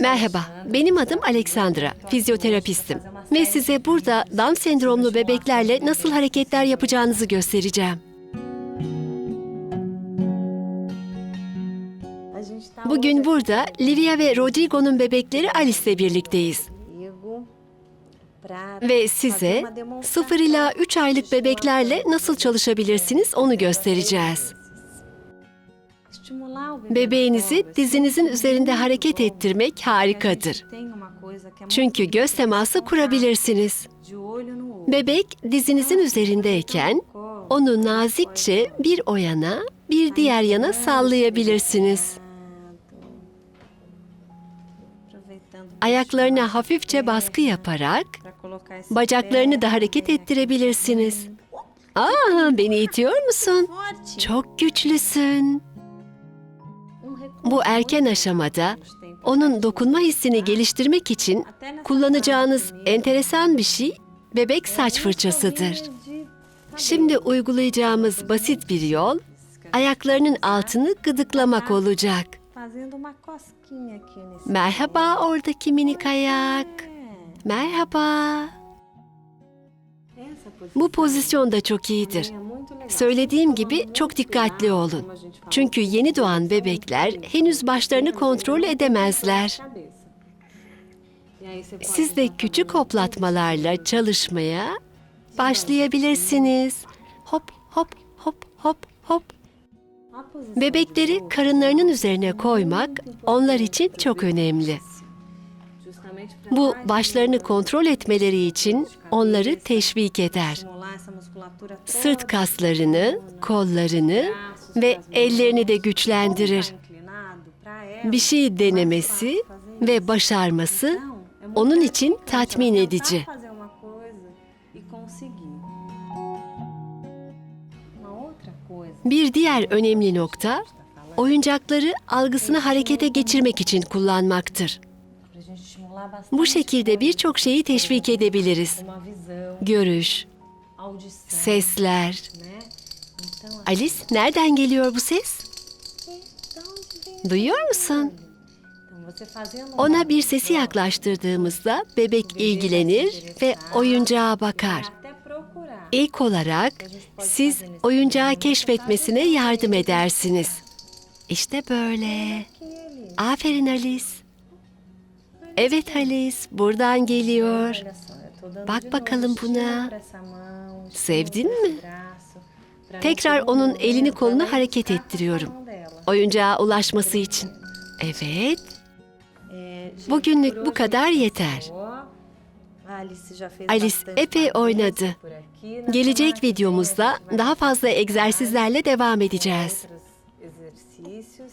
Merhaba, benim adım Alexandra, fizyoterapistim. Ve size burada Down sendromlu bebeklerle nasıl hareketler yapacağınızı göstereceğim. Bugün burada Livia ve Rodrigo'nun bebekleri Alice'le birlikteyiz. Ve size 0 ila 3 aylık bebeklerle nasıl çalışabilirsiniz onu göstereceğiz. Bebeğinizi dizinizin üzerinde hareket ettirmek harikadır. Çünkü göz teması kurabilirsiniz. Bebek dizinizin üzerindeyken onu nazikçe bir o yana, bir diğer yana sallayabilirsiniz. Ayaklarına hafifçe baskı yaparak bacaklarını da hareket ettirebilirsiniz. Aa, beni itiyor musun? Çok güçlüsün. Bu erken aşamada onun dokunma hissini geliştirmek için kullanacağınız enteresan bir şey bebek saç fırçasıdır. Şimdi uygulayacağımız basit bir yol ayaklarının altını gıdıklamak olacak. Merhaba oradaki minik ayak. Merhaba. Bu pozisyon da çok iyidir. Söylediğim gibi çok dikkatli olun. Çünkü yeni doğan bebekler henüz başlarını kontrol edemezler. Siz de küçük hoplatmalarla çalışmaya başlayabilirsiniz. Hop hop hop hop hop. Bebekleri karınlarının üzerine koymak onlar için çok önemli. Bu başlarını kontrol etmeleri için onları teşvik eder. Sırt kaslarını, kollarını ve ellerini de güçlendirir. Bir şey denemesi ve başarması onun için tatmin edici. Bir diğer önemli nokta oyuncakları algısını harekete geçirmek için kullanmaktır. Bu şekilde birçok şeyi teşvik edebiliriz. Görüş, sesler. Alice, nereden geliyor bu ses? Duyuyor musun? Ona bir sesi yaklaştırdığımızda bebek ilgilenir ve oyuncağa bakar. İlk olarak siz oyuncağı keşfetmesine yardım edersiniz. İşte böyle. Aferin Alice. Evet Alice, buradan geliyor. Bak bakalım buna. Sevdin mi? Tekrar onun elini kolunu hareket ettiriyorum. Oyuncağa ulaşması için. Evet. Bugünlük bu kadar yeter. Alice epey oynadı. Gelecek videomuzda daha fazla egzersizlerle devam edeceğiz.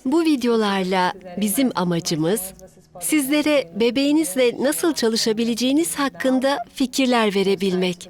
Bu videolarla bizim amacımız sizlere bebeğinizle nasıl çalışabileceğiniz hakkında fikirler verebilmek.